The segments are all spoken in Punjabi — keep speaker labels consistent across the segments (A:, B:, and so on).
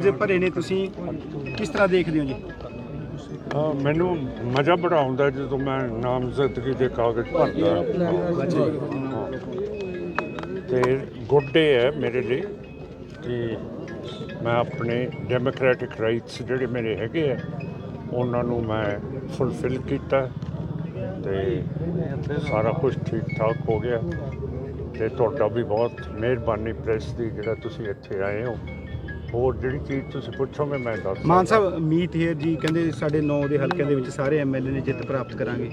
A: ਜੇ ਭਰੇ ਨੇ ਤੁਸੀਂ ਕਿਸ ਤਰ੍ਹਾਂ ਦੇਖਦੇ ਹੋ ਜੀ?
B: ਹਾਂ, ਮੈਨੂੰ ਮਜ਼ਾ ਬੜਾ ਆਉਂਦਾ ਜਦੋਂ ਮੈਂ ਨਾਮਜ਼ਦਗੀ ਦੇ ਕਾਗਜ਼ ਭਰਦਾ। ਹਾਂ। ਤੇ ਗੁੱਡ ਡੇ ਹੈ ਮੇਰੇ ਲਈ ਕਿ ਮੈਂ ਆਪਣੇ ਡੈਮੋਕ੍ਰੈਟਿਕ ਰਾਈਟਸ ਜਿਹੜੇ ਮੇਰੇ ਹੈਗੇ ਆ ਉਹਨਾਂ ਨੂੰ ਮੈਂ ਫੁੱਲਫਿਲ ਕੀਤਾ। ਤੇ ਸਾਰਾ ਕੁਝ ਠੀਕ ਠਾਕ ਹੋ ਗਿਆ। ਤੇ ਤੁਹਾਡਾ ਵੀ ਬਹੁਤ ਮਿਹਰਬਾਨੀ ਪ੍ਰੈਸ ਦੀ ਜਿਹੜਾ ਤੁਸੀਂ ਇੱਥੇ ਆਏ ਹੋ। ਹੋਰ ਜਿਹੜੀ ਚੀਜ਼ ਤੁਸੀਂ ਪੁੱਛੋਗੇ ਮੈਂ ਦੱਸ
A: ਮਾਨ। ਸਾਹਿਬ ਮੀਤ ਹੇਰ ਜੀ ਕਹਿੰਦੇ ਸਾਡੇ 9 ਦੇ ਹਲਕਿਆਂ ਦੇ ਵਿੱਚ ਸਾਰੇ ਐਮਐਲਏ ਨੇ ਜਿੱਤ ਪ੍ਰਾਪਤ ਕਰਾਂਗੇ।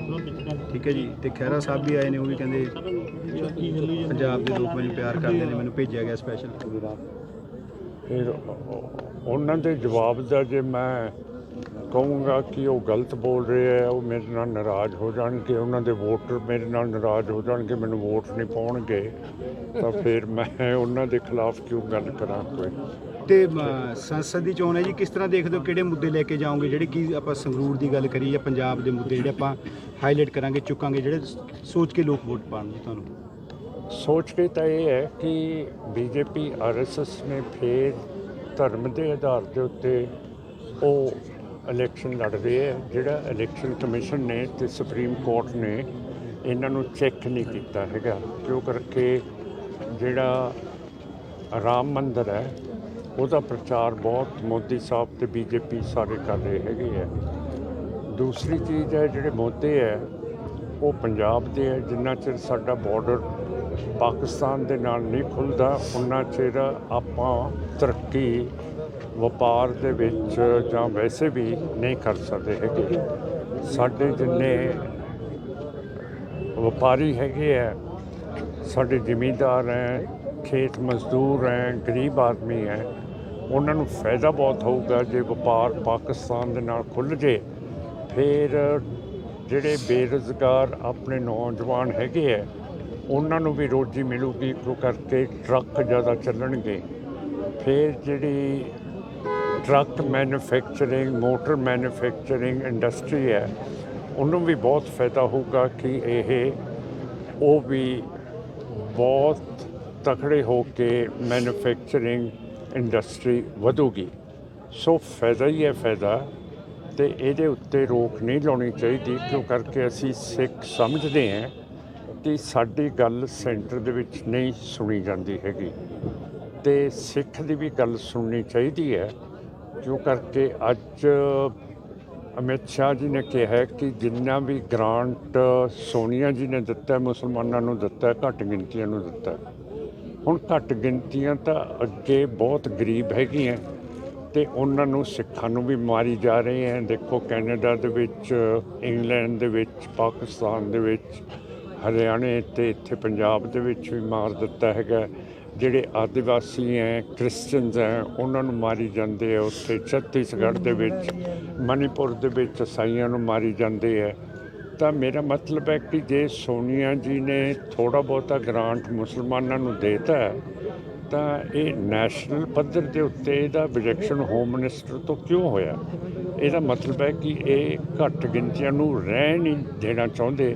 A: ਠੀਕ ਹੈ ਜੀ? ਤੇ ਖਹਿਰਾ ਸਾਹਿਬ ਵੀ ਆਏ ਨੇ ਉਹ ਵੀ ਕਹਿੰਦੇ ਪੰਜਾਬ ਦੇ ਲੋਕ ਮੈਨੂੰ ਪਿਆਰ ਕਰਦੇ ਨੇ ਮੈਨੂੰ ਭੇਜਿਆ ਗਿਆ ਸਪੈਸ਼ਲ
B: ਫਿਰ ਉਹ- ਉਹਨਾਂ ਦੇ ਜਵਾਬ ਦਾ ਜੇ ਮੈਂ ਕਹੂੰਗਾ ਕਿ ਉਹ ਗਲਤ ਬੋਲ ਰਹੇ ਆ ਉਹ ਮੇਰੇ ਨਾਲ ਨਾਰਾਜ਼ ਹੋ ਜਾਣਗੇ ਉਹਨਾਂ ਦੇ ਵੋਟਰ ਮੇਰੇ ਨਾਲ ਨਾਰਾਜ਼ ਹੋ ਜਾਣਗੇ ਮੈਨੂੰ ਵੋਟ ਨਹੀਂ ਪਾਉਣਗੇ ਤਾਂ ਫਿਰ ਮੈਂ ਉਹਨਾਂ ਦੇ ਖਿਲਾਫ ਕਿਉਂ ਗੱਲ ਕਰਾਂ ਕੋਈ?
A: ਤੇ ਸੰਸਦ ਦੀ ਚੋਣ ਹੈ ਜੀ ਕਿਸ ਤਰ੍ਹਾਂ ਦੇਖਦੇ ਹੋ ਕਿਹੜੇ ਮੁੱਦੇ ਲੈ ਕੇ ਜਾਓਗੇ ਜਿਹੜੇ ਕੀ ਆਪਾਂ ਸੰਗਰੂਰ ਦੀ ਗੱਲ ਕਰੀਏ ਜਾਂ ਪੰਜਾਬ ਦੇ ਮੁੱਦੇ ਜਿਹੜੇ ਆਪਾਂ ਹਾਈਲਾਈਟ ਕਰਾਂਗੇ ਚੁੱਕਾਂਗੇ ਜਿਹੜੇ ਸੋਚ ਕੇ ਲੋਕ ਵੋਟ ਪਾਉਣਗੇ ਤੁਹਾਨੂੰ?
B: ਸੋਚ ਕੇ ਤਾਂ ਇਹ ਹੈ ਕਿ ਬੀਜੇਪੀ ਆਰਐਸਐਸ ਨੇ ਫੇਰ ਧਰਮ ਦੇ ਆਧਾਰ ਦੇ ਉੱਤੇ ਉਹ ਇਲੈਕਸ਼ਨ ਲੜ ਰਹੇ ਹੈ। ਜਿਹੜਾ ਇਲੈਕਸ਼ਨ ਕਮਿਸ਼ਨ ਨੇ ਤੇ ਸੁਪਰੀਮ ਕੋਰਟ ਨੇ ਇਹਨਾਂ ਨੂੰ ਚੈੱਕ ਨਹੀਂ ਕੀਤਾ ਹੈਗਾ। ਕਿਉਂ ਕਰਕੇ ਜਿਹੜਾ ਰਾਮ ਮੰਦਰ ਹੈ, ਉਹਦਾ ਪ੍ਰਚਾਰ ਬਹੁਤ ਮੋਦੀ ਸਾਹਿਬ ਤੇ ਬੀਜੇਪੀ ਸਾਰੇ ਕਰ ਰਹੇ ਹੈਗੇ ਹੈ। ਦੂਸਰੀ ਚੀਜ਼ ਹੈ, ਜਿਹੜੇ ਮੋਦੇ ਹੈ, ਉਹ ਪੰਜਾਬ ਦੇ ਹੈ। ਜਿੰਨਾ ਚਿਰ ਸਾਡਾ ਬਾਰਡਰ ਪਾਕਿਸਤਾਨ ਦੇ ਨਾਲ ਨਹੀਂ ਖੁੱਲਦਾ ਉਹਨਾਂ ਚਿਰ ਆਪਾਂ ਤਰੱਕੀ ਵਪਾਰ ਦੇ ਵਿੱਚ ਜਾਂ ਵੈਸੇ ਵੀ ਨਹੀਂ ਕਰ ਸਕਦੇ ਹੈਗੇ। ਸਾਡੇ ਜਿੰਨੇ ਵਪਾਰੀ ਹੈਗੇ ਆ, ਸਾਡੇ ਜ਼ਿਮੀਂਦਾਰ ਹੈ, ਖੇਤ ਮਜ਼ਦੂਰ ਹੈ, ਗਰੀਬ ਆਦਮੀ ਹੈ, ਉਹਨਾਂ ਨੂੰ ਫਾਇਦਾ ਬਹੁਤ ਹੋਊਗਾ ਜੇ ਵਪਾਰ ਪਾਕਿਸਤਾਨ ਦੇ ਨਾਲ ਖੁੱਲ੍ਹ ਜੇ। ਫਿਰ ਜਿਹੜੇ ਬੇਰੁਜ਼ਗਾਰ ਆਪਣੇ ਨੌਜਵਾਨ ਹੈਗੇ ਆ, ਉਹਨਾਂ ਨੂੰ ਵੀ ਰੋਜੀ ਮਿਲੂਗੀ ਕਿਉਂ ਕਰਕੇ ਟਰੱਕ ਜ਼ਿਆਦਾ ਚੱਲਣਗੇ। ਫਿਰ ਜਿਹੜੀ truck manufacturing motor manufacturing industry ਹੈ, ਉਹਨੂੰ ਵੀ ਬਹੁਤ ਫਾਇਦਾ ਹੋਊਗਾ ਕਿ ਇਹ ਉਹ ਵੀ ਬਹੁਤ ਤਕੜੇ ਹੋ ਕੇ ਮੈਨੂਫੈਕਚਰਿੰਗ ਇੰਡਸਟਰੀ ਵਧੂਗੀ। ਸੋ ਫਾਇਦਾ ਹੀ ਹੈ ਫਾਇਦਾ ਤੇ ਇਹਦੇ ਉੱਤੇ ਰੋਕ ਨਹੀਂ ਲਾਉਣੀ ਚਾਹੀਦੀ, ਕਿਉਂ ਕਰਕੇ ਅਸੀਂ ਸਿੱਖ ਸਮਝਦੇ ਹਾਂ ਕਿ ਸਾਡੀ ਗੱਲ ਸੈਂਟਰ ਦੇ ਵਿੱਚ ਨਹੀਂ ਸੁਣੀ ਜਾਂਦੀ ਹੈਗੀ। ਤੇ ਸਿੱਖ ਦੀ ਵੀ ਗੱਲ ਸੁਣਨੀ ਚਾਹੀਦੀ ਹੈ ਕਿਉਂ ਕਰਕੇ ਅੱਜ ਅਮਿਤ ਸ਼ਾਹ ਜੀ ਨੇ ਕਿਹਾ ਕਿ ਜਿੰਨਾ ਵੀ ਗ੍ਰਾਂਟ ਸੋਨੀਆ ਜੀ ਨੇ ਦਿੱਤਾ, ਮੁਸਲਮਾਨਾਂ ਨੂੰ ਦਿੱਤਾ, ਘੱਟ ਗਿਣਤੀਆਂ ਨੂੰ ਦਿੱਤਾ। ਹੁਣ ਘੱਟ ਗਿਣਤੀਆਂ ਤਾਂ ਅੱਗੇ ਬਹੁਤ ਗਰੀਬ ਹੈਗੀਆਂ ਤੇ ਉਹਨਾਂ ਨੂੰ ਸਿੱਖਾਂ ਨੂੰ ਵੀ ਮਾਰੀ ਜਾ ਰਹੇ ਹੈ। ਦੇਖੋ, ਕੈਨੇਡਾ ਦੇ ਵਿੱਚ, ਇੰਗਲੈਂਡ ਦੇ ਵਿੱਚ, ਪਾਕਿਸਤਾਨ ਦੇ ਵਿੱਚ, ਹਰਿਆਣੇ ਤੇ ਇੱਥੇ ਪੰਜਾਬ ਦੇ ਵਿੱਚ ਵੀ ਮਾਰ ਦਿੱਤਾ ਹੈਗਾ। ਜਿਹੜੇ ਆਦੀਵਾਸੀ ਹੈ ਕ੍ਰਿਸਚੀਅਨਸ ਹੈ ਉਹਨਾਂ ਨੂੰ ਮਾਰੀ ਜਾਂਦੇ ਆ ਉੱਥੇ। ਛੱਤੀਸਗੜ੍ਹ ਦੇ ਵਿੱਚ, ਮਨੀਪੁਰ ਦੇ ਵਿੱਚ ਈਸਾਈਆਂ ਨੂੰ ਮਾਰੀ ਜਾਂਦੇ ਆ ਤਾਂ ਮੇਰਾ ਮਤਲਬ ਹੈ ਕਿ ਜੇ ਸੋਨੀਆ ਜੀ ਨੇ ਥੋੜਾ ਬਹੁਤਾ ਗ੍ਰਾਂਟ ਮੁਸਲਮਾਨਾਂ ਨੂੰ ਦੇਤਾ ਹੈ ਤਾਂ ਇਹ ਨੈਸ਼ਨਲ ਪੱਧਰ ਦੇ ਉੱਤੇ ਇਹਦਾ ਰਿਜੈਕਸ਼ਨ ਹੋਮ ਮਿਨਿਸਟਰ ਤੋਂ ਕਿਉਂ ਹੋਇਆ? ਇਹਦਾ ਮਤਲਬ ਹੈ ਕਿ ਇਹ ਘੱਟ ਗਿਣਤੀਆਂ ਨੂੰ ਰਹਿਣ ਨਹੀਂ ਦੇਣਾ ਚਾਹੁੰਦੇ,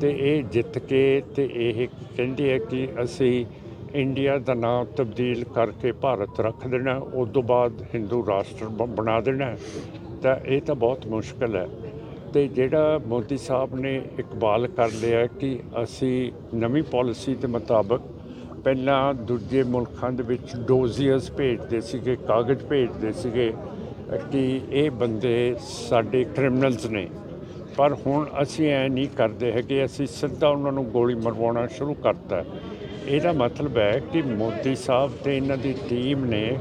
B: ਤੇ ਇਹ ਜਿੱਤ ਕੇ ਤੇ ਇਹ ਕਹਿੰਦੇ ਆ ਕਿ ਅਸੀਂ ਇੰਡੀਆ ਦਾ ਨਾਮ ਤਬਦੀਲ ਕਰਕੇ ਭਾਰਤ ਰੱਖ ਦੇਣਾ, ਉਸ ਤੋਂ ਬਾਅਦ ਹਿੰਦੂ ਰਾਸ਼ਟਰ ਬ- ਬਣਾ ਦੇਣਾ, ਤਾਂ ਇਹ ਤਾਂ ਬਹੁਤ ਮੁਸ਼ਕਲ ਹੈ। ਤੇ ਜਿਹੜਾ ਮੋਦੀ ਸਾਹਿਬ ਨੇ ਇਕਬਾਲ ਕਰ ਲਿਆ ਕਿ ਅਸੀਂ ਨਵੀਂ ਪਾਲਿਸੀ ਦੇ ਮੁਤਾਬਕ ਪਹਿਲਾਂ ਦੂਜੇ ਮੁਲਕਾਂ ਦੇ ਵਿੱਚ ਡੋਜ਼ੀਅਰਸ ਭੇਜਦੇ ਸੀਗੇ, ਕਾਗਜ਼ ਭੇਜਦੇ ਸੀਗੇ, ਕਿ ਇਹ ਬੰਦੇ ਸਾਡੇ ਕ੍ਰਿਮੀਨਲਸ ਨੇ। ਪਰ ਹੁਣ ਅਸੀਂ ਐ ਨਹੀਂ ਕਰਦੇ ਹੈਗੇ, ਅਸੀਂ ਸਿੱਧਾ ਉਹਨਾਂ ਨੂੰ ਗੋਲੀ ਮਰਵਾਉਣਾ ਸ਼ੁਰੂ ਕਰਤਾ। ਇਹਦਾ ਮਤਲਬ ਹੈ ਕਿ ਮੋਦੀ ਸਾਹਿਬ ਤੇ ਇਹਨਾਂ ਦੀ ਟੀਮ ਨੇ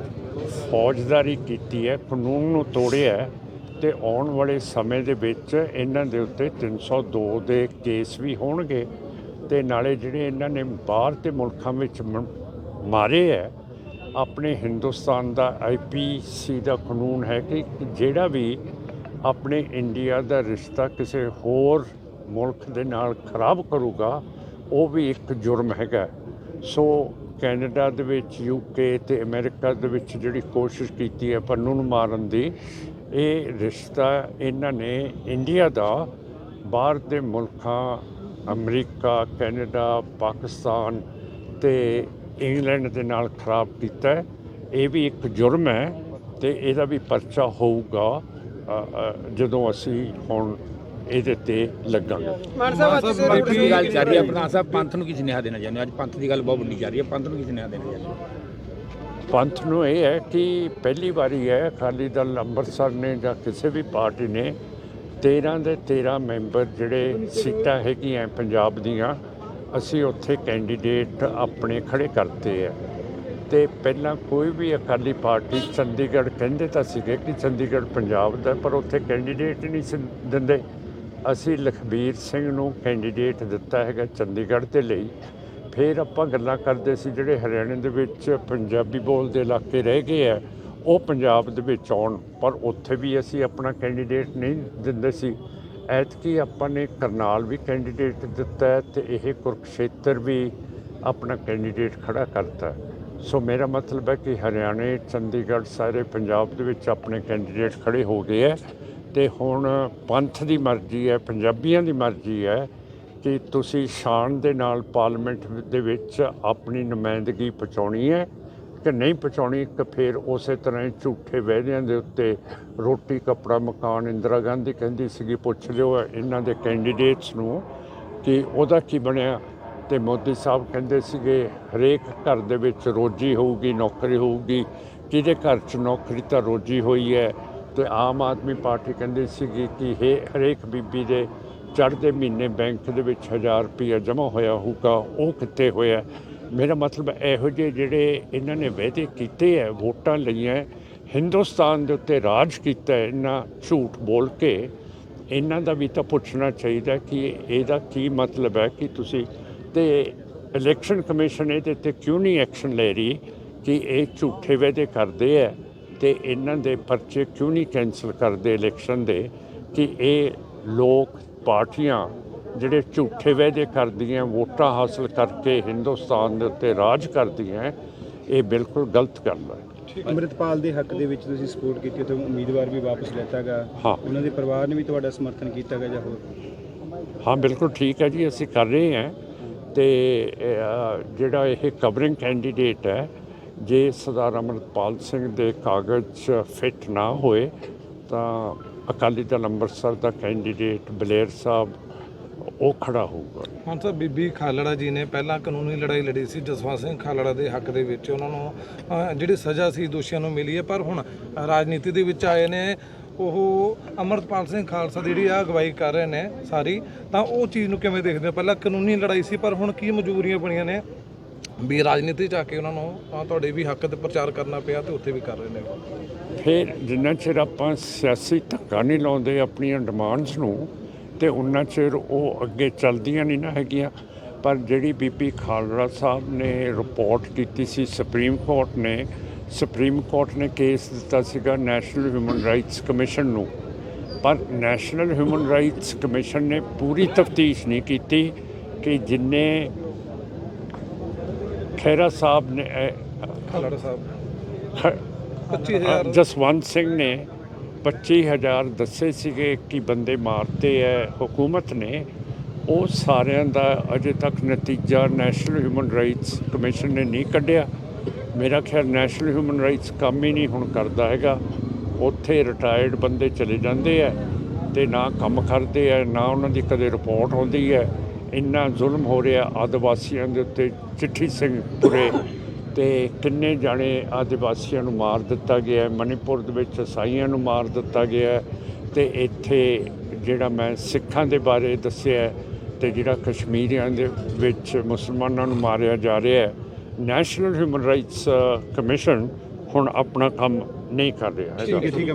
B: ਫੌਜਦਾਰੀ ਕੀਤੀ ਹੈ ਕਾਨੂੰਨ ਨੂੰ ਤੋੜਿਆ ਹੈ ਤੇ ਆਉਣ ਵਾਲੇ ਸਮੇਂ ਦੇ ਵਿੱਚ ਇਹਨਾਂ ਦੇ ਉੱਤੇ 302 ਦੇ ਕੇਸ ਵੀ ਹੋਣਗੇ ਤੇ ਨਾਲੇ ਜਿਹੜੇ ਇਹਨਾਂ ਨੇ ਬਾਹਰ ਦੇ ਮੁਲਕਾਂ ਵਿੱਚ ਮਾਰੇ ਹੈ, ਆਪਣੇ ਹਿੰਦੁਸਤਾਨ ਦਾ ਆਈਪੀਸੀ ਦਾ ਕਾਨੂੰਨ ਹੈ ਕਿ ਜਿਹੜਾ ਵੀ ਆਪਣੇ ਇੰਡੀਆ ਦਾ ਰਿਸ਼ਤਾ ਕਿਸੇ ਹੋਰ ਮੁਲਕ ਦੇ ਨਾਲ ਖਰਾਬ ਕਰੂਗਾ, ਉਹ ਵੀ ਇੱਕ ਜੁਰਮ ਹੈਗਾ ਸੋ ਕੈਨੇਡਾ ਦੇ ਵਿੱਚ ਯੂਕੇ ਤੇ ਅਮਰੀਕਾ ਦੇ ਵਿੱਚ ਜਿਹੜੀ ਕੋਸ਼ਿਸ਼ ਕੀਤੀ ਹੈ ਪੰਨੂ ਨੂੰ ਮਾਰਨ ਦੀ, ਇਹ ਰਿਸ਼ਤਾ ਇਹਨਾਂ ਨੇ ਇੰਡੀਆ ਦਾ, ਬਾਹਰ ਦੇ ਮੁਲਕਾਂ, ਅਮਰੀਕਾ, ਕੈਨੇਡਾ, ਪਾਕਿਸਤਾਨ ਤੇ ਇੰਗਲੈਂਡ ਦੇ ਨਾਲ ਖਰਾਬ ਕੀਤਾ ਇਹ ਵੀ ਇੱਕ ਜੁਰਮ ਹੈ ਤੇ ਇਹਦਾ ਵੀ ਪਰਚਾ ਹੋਊਗਾ ਜਦੋਂ ਅਸੀਂ ਹੁਣ ਇਹਦੇ ਤੇ ਲੱਗਾਂਗੇ
C: ਮਾਨ ਸਾਹਿਬ ਅੱਜ
D: ਪੰਥ ਦੀ ਗੱਲ ਚੱਲ ਰਹੀ ਹੈ ਪ੍ਰਧਾਨ ਸਾਹਿਬ ਪੰਥ ਨੂੰ ਕੀ ਸੁਨੇਹਾ ਦੇਣਾ ਚਾਹੁੰਦੇ? ਅੱਜ ਪੰਥ ਦੀ ਗੱਲ ਬਹੁਤ ਵੱਡੀ ਚੱਲ ਰਹੀ ਹੈ ਪੰਥ ਨੂੰ ਕੀ ਸੁਨੇਹਾ ਦੇਣਾ ਚਾਹੁੰਦੇ?
B: ਪੰਥ ਨੂੰ ਇਹ ਹੈ ਕਿ ਪਹਿਲੀ ਵਾਰੀ ਹੈ ਅਕਾਲੀ ਦਲ ਅੰਮ੍ਰਿਤਸਰ ਨੇ ਜਾਂ ਕਿਸੇ ਵੀ ਪਾਰਟੀ ਨੇ 13 ਦੇ 13 ਮੈਂਬਰ ਜਿਹੜੇ ਸੀਟਾਂ ਹੈਗੀਆਂ ਪੰਜਾਬ ਦੀਆਂ ਅਸੀਂ ਉੱਥੇ ਕੈਂਡੀਡੇਟ ਆਪਣੇ ਖੜੇ ਕਰਤੇ ਹੈ ਤੇ ਪਹਿਲਾਂ ਕੋਈ ਵੀ ਅਕਾਲੀ ਪਾਰਟੀ ਚੰਡੀਗੜ੍ਹ ਕਹਿੰਦੇ ਤਾਂ ਸੀਗੇ ਕਿ ਚੰਡੀਗੜ੍ਹ ਪੰਜਾਬ ਦਾ ਪਰ ਉੱਥੇ ਕੈਂਡੀਡੇਟ ਨਹੀਂ ਸੀ ਦਿੰਦੇ ਅਸੀਂ ਲਖਬੀਰ ਸਿੰਘ ਨੂੰ ਕੈਂਡੀਡੇਟ ਦਿੱਤਾ ਹੈਗਾ ਚੰਡੀਗੜ੍ਹ ਦੇ ਲਈ। ਫਿਰ ਆਪਾਂ ਗੱਲਾਂ ਕਰਦੇ ਸੀ ਜਿਹੜੇ ਹਰਿਆਣੇ ਦੇ ਵਿੱਚ ਪੰਜਾਬੀ ਬੋਲਦੇ ਇਲਾਕੇ ਰਹਿ ਗਏ ਆ, ਉਹ ਪੰਜਾਬ ਦੇ ਵਿੱਚ ਆਉਣ, ਪਰ ਉੱਥੇ ਵੀ ਅਸੀਂ ਆਪਣਾ ਕੈਂਡੀਡੇਟ ਨਹੀਂ ਦਿੰਦੇ ਸੀ। ਐਤਕੀ ਆਪਾਂ ਨੇ ਕਰਨਾਲ ਵੀ ਕੈਂਡੀਡੇਟ ਦਿੱਤਾ ਹੈ ਤੇ ਇਹ ਕੁਰਕਸ਼ੇਤਰ ਵੀ ਆਪਣਾ ਕੈਂਡੀਡੇਟ ਖੜਾ ਕਰਤਾ ਸੋ ਮੇਰਾ ਮਤਲਬ ਹੈ ਕਿ ਹਰਿਆਣੇ, ਚੰਡੀਗੜ੍ਹ ਸਾਰੇ ਪੰਜਾਬ ਦੇ ਵਿੱਚ ਆਪਣੇ ਕੈਂਡੀਡੇਟ ਖੜੇ ਹੋ ਗਏ ਹੈ। ਤੇ ਹੁਣ ਪੰਥ ਦੀ ਮਰਜ਼ੀ ਹੈ, ਪੰਜਾਬੀਆਂ ਦੀ ਮਰਜ਼ੀ ਹੈ ਕਿ ਤੁਸੀਂ ਸ਼ਾਨ ਦੇ ਨਾਲ ਪਾਰਲੀਮੈਂਟ ਦੇ ਵਿੱਚ ਆਪਣੀ ਨੁਮਾਇੰਦਗੀ ਪਹੁੰਚਾਉਣੀ ਹੈ ਕਿ ਨਹੀਂ ਪਹੁੰਚਾਉਣੀ ਕਿ ਫਿਰ ਉਸੇ ਤਰ੍ਹਾਂ ਹੀ ਝੂਠੇ ਵਾਅਦਿਆਂ ਦੇ ਉੱਤੇ ਰੋਟੀ, ਕੱਪੜਾ, ਮਕਾਨ ਇੰਦਰਾ ਗਾਂਧੀ ਕਹਿੰਦੀ ਸੀਗੀ, ਪੁੱਛ ਲਿਓ ਇਹਨਾਂ ਦੇ ਕੈਂਡੀਡੇਟਸ ਨੂੰ ਕਿ ਉਹਦਾ ਕੀ ਬਣਿਆ। ਤੇ ਮੋਦੀ ਸਾਹਿਬ ਕਹਿੰਦੇ ਸੀਗੇ, ਹਰੇਕ ਘਰ ਦੇ ਵਿੱਚ ਰੋਜੀ ਹੋਊਗੀ, ਨੌਕਰੀ ਹੋਊਗੀ ਜਿਹਦੇ ਘਰ 'ਚ ਨੌਕਰੀ ਤਾਂ ਰੋਜੀ ਹੋਈ ਹੈ? ਤੇ ਆਮ ਆਦਮੀ ਪਾਰਟੀ ਕਹਿੰਦੀ ਸੀਗੀ ਕਿ ਇਹ ਹਰੇਕ ਬੀਬੀ ਦੇ ਚੜ੍ਹਦੇ ਮਹੀਨੇ ਬੈਂਕ ਦੇ ਵਿੱਚ 1000 ਰੁਪਇਆ ਜਮ੍ਹਾਂ ਹੋਇਆ ਹੋਊਗਾ, ਉਹ ਕਿੱਥੇ ਹੋਇਆ? ਮੇਰਾ ਮਤਲਬ ਇਹੋ ਜਿਹੇ ਜਿਹੜੇ ਇਹਨਾਂ ਨੇ ਵਾਅਦੇ ਕੀਤੇ ਹੈ ਵੋਟਾਂ ਲਈਆਂ, ਹਿੰਦੁਸਤਾਨ ਦੇ ਉੱਤੇ ਰਾਜ ਕੀਤਾ ਇਹਨਾਂ ਝੂਠ ਬੋਲ ਕੇ, ਇਹਨਾਂ ਦਾ ਵੀ ਤਾਂ ਪੁੱਛਣਾ ਚਾਹੀਦਾ ਕਿ ਇਹਦਾ ਕੀ ਮਤਲਬ ਹੈ ਕਿ ਤੁਸੀਂ ਤੇ ਇਲੈਕਸ਼ਨ ਕਮਿਸ਼ਨ ਇਹਦੇ ਤੇ ਕਿਉਂ ਨਹੀਂ ਐਕਸ਼ਨ ਲੈ ਰਹੀ ਕਿ ਇਹ ਝੂਠੇ ਵਾਅਦੇ ਕਰਦੇ ਹੈ ਤੇ ਇਹਨਾਂ ਦੇ ਪਰਚੇ ਕਿਉਂ ਨਹੀਂ ਕੈਨਸਲ ਕਰਦੇ ਇਲੈਕਸ਼ਨ ਦੇ ਕਿ ਇਹ ਲੋਕ ਪਾਰਟੀਆਂ ਜਿਹੜੇ ਝੂਠੇ ਵਾਅਦੇ ਕਰਦੀਆਂ ਵੋਟਾਂ ਹਾਸਲ ਕਰਕੇ ਹਿੰਦੁਸਤਾਨ ਦੇ ਉੱਤੇ ਰਾਜ ਕਰਦੀਆਂ ਇਹ ਬਿਲਕੁਲ ਗਲਤ ਗੱਲ ਹੈ।
A: ਅੰਮ੍ਰਿਤਪਾਲ ਦੇ ਹੱਕ ਦੇ ਵਿੱਚ ਤੁਸੀਂ ਸਪੋਰਟ ਕੀਤੀ ਤੇ ਉਮੀਦਵਾਰ ਵੀ ਵਾਪਸ ਲੈਤਾਗਾ। ਉਹਨਾਂ ਦੇ ਪਰਿਵਾਰ ਨੇ ਵੀ ਤੁਹਾਡਾ ਸਮਰਥਨ ਕੀਤਾਗਾ ਜਾਂ ਹੋਰ?
B: ਹਾਂ ਬਿਲਕੁਲ ਠੀਕ ਹੈ ਜੀ ਅਸੀਂ ਕਰ ਰਹੇ ਹਾਂ ਤੇ ਜਿਹੜਾ ਇਹ ਕਵਰਿੰਗ ਕੈਂਡੀਡੇਟ ਹੈ ਜੇ ਸਰਦਾਰ ਅਮਰਪਾਲ ਸਿੰਘ ਦੇ ਕਾਗਜ਼ ਫਿੱਟ ਨਾ ਹੋਏ, ਤਾਂ ਅਕਾਲੀ ਦਲ ਅੰਮ੍ਰਿਤਸਰ ਦਾ ਕੈਂਡੀਡੇਟ ਬਲੇਰ ਸਾਹਿਬ, ਉਹ ਖੜਾ ਹੋਊਗਾ।
C: ਮਾਨ ਸਾਹਿਬ ਬੀਬੀ ਖਾਲੜਾ ਜੀ ਨੇ ਪਹਿਲਾਂ ਕਾਨੂੰਨੀ ਲੜਾਈ ਲੜੀ ਸੀ, ਜਸਵੰਤ ਸਿੰਘ ਖਾਲੜਾ ਦੇ ਹੱਕ ਦੇ ਵਿੱਚ ਉਹਨਾਂ ਨੂੰ ਜਿਹੜੀ ਸਜ਼ਾ ਸੀ ਦੋਸ਼ੀਆਂ ਨੂੰ ਮਿਲੀ ਹੈ, ਪਰ ਹੁਣ ਰਾਜਨੀਤੀ ਦੇ ਵਿੱਚ ਆਏ ਨੇ, ਉਹ ਅਮਰਪਾਲ ਸਿੰਘ ਖਾਲਸਾ ਦੀ ਜਿਹੜੀ ਆ ਅਗਵਾਈ ਕਰ ਰਹੇ ਨੇ ਸਾਰੀ, ਤਾਂ ਉਹ ਚੀਜ਼ ਨੂੰ ਕਿਵੇਂ ਦੇਖਦੇ ਹੋ? ਪਹਿਲਾਂ ਕਾਨੂੰਨੀ ਲੜਾਈ ਸੀ, ਪਰ ਹੁਣ ਕੀ ਮਜਬੂਰੀਆਂ ਬਣੀਆਂ ਨੇ? ਵੀ ਰਾਜਨੀਤੀ ਚ ਆ ਕੇ ਉਹਨਾਂ ਨੂੰ ਤਾਂ ਤੁਹਾਡੇ ਵੀ ਹੱਕ ਤੇ ਪ੍ਰਚਾਰ ਕਰਨਾ ਪਿਆ ਤੇ ਉੱਥੇ ਵੀ ਕਰ ਰਹੇ ਨੇ
B: ਫਿਰ ਜਿੰਨਾ ਚਿਰ ਆਪਾਂ ਸਿਆਸੀ ਧੱਕਾ ਨਹੀਂ ਲਾਉਂਦੇ ਆਪਣੀਆਂ ਡਿਮਾਂਡਸ ਨੂੰ, ਤੇ ਉਨਾ ਚਿਰ ਉਹ ਅੱਗੇ ਚੱਲਦੀਆਂ ਨਹੀਂ ਨਾ ਹੈਗੀਆਂ। ਪਰ ਜਿਹੜੀ ਬੀਬੀ ਖਾਲੜਾ ਸਾਹਿਬ ਨੇ ਰਿਪੋਰਟ ਕੀਤੀ ਸੀ ਸੁਪਰੀਮ ਕੋਰਟ ਨੇ ਸੁਪਰੀਮ ਕੋਰਟ ਨੇ ਕੇਸ ਦਿੱਤਾ ਸੀਗਾ ਨੈਸ਼ਨਲ ਹਿਊਮਨ ਰਾਈਟਸ ਕਮਿਸ਼ਨ ਨੂੰ। ਪਰ ਨੈਸ਼ਨਲ ਹਿਊਮਨ ਰਾਈਟਸ ਕਮਿਸ਼ਨ ਨੇ ਪੂਰੀ ਤਫਤੀਸ਼ ਨਹੀਂ ਕੀਤੀ ਕਿ ਜਿੰਨੇ ਖੈਰਾ ਸਾਹਿਬ ਨੇ
C: ਖਾਲੜਾ ਸਾਹਿਬ।
B: ਖ-
C: 25000
B: ਜਸਵੰਤ ਸਿੰਘ ਨੇ 25000 ਦੱਸੇ ਸੀਗੇ ਕਿ ਬੰਦੇ ਮਾਰਤੇ ਹੈ ਹਕੂਮਤ ਨੇ। ਉਹ ਸਾਰਿਆਂ ਦਾ ਅਜੇ ਤੱਕ ਨਤੀਜਾ ਨੈਸ਼ਨਲ ਹਿਊਮਨ ਰਾਈਟਸ ਕਮਿਸ਼ਨ ਨੇ ਨਹੀਂ ਕੱਢਿਆ। ਮੇਰਾ ਖਿਆਲ ਨੈਸ਼ਨਲ ਹਿਊਮਨ ਰਾਈਟਸ ਕੰਮ ਹੀ ਨਹੀਂ ਹੁਣ ਕਰਦਾ ਹੈਗਾ। ਉੱਥੇ ਰਿਟਾਇਰਡ ਬੰਦੇ ਚਲੇ ਜਾਂਦੇ ਆ ਤੇ ਨਾ ਕੰਮ ਕਰਦੇ ਆ ਨਾ ਉਹਨਾਂ ਦੀ ਕਦੇ ਰਿਪੋਰਟ ਆਉਂਦੀ ਹੈ ਇੰਨਾ ਜ਼ੁਲਮ ਹੋ ਰਿਹਾ ਆਦਿਵਾਸੀਆਂ ਦੇ ਉੱਤੇ, ਚਿੱਠੀ ਸਿੰਘ ਪੁਰੇ ਤੇ ਕਿੰਨੇ ਜਾਣੇ ਆਦਿਵਾਸੀਆਂ ਨੂੰ ਮਾਰ ਦਿੱਤਾ ਗਿਆ ਹੈ। ਮਣੀਪੁਰ ਦੇ ਵਿੱਚ ਈਸਾਈਆਂ ਨੂੰ ਮਾਰ ਦਿੱਤਾ ਗਿਆ ਹੈ ਤੇ ਇੱਥੇ ਜਿਹੜਾ ਮੈਂ ਸਿੱਖਾਂ ਦੇ ਬਾਰੇ ਦੱਸਿਆ ਹੈ ਤੇ ਜਿਹੜਾ ਕਸ਼ਮੀਰੀਆਂ ਦੇ ਵਿੱਚ ਮੁਸਲਮਾਨਾਂ ਨੂੰ ਮਾਰਿਆ ਜਾ ਰਿਹਾ ਹੈ ਨੈਸ਼ਨਲ ਹਿਊਮਨ ਰਾਈਟਸ ਕਮਿਸ਼ਨ ਹੁਣ ਆਪਣਾ ਕੰਮ ਨਹੀਂ ਕਰ ਰਿਹਾ ਹੈਗਾ
A: ਹੈ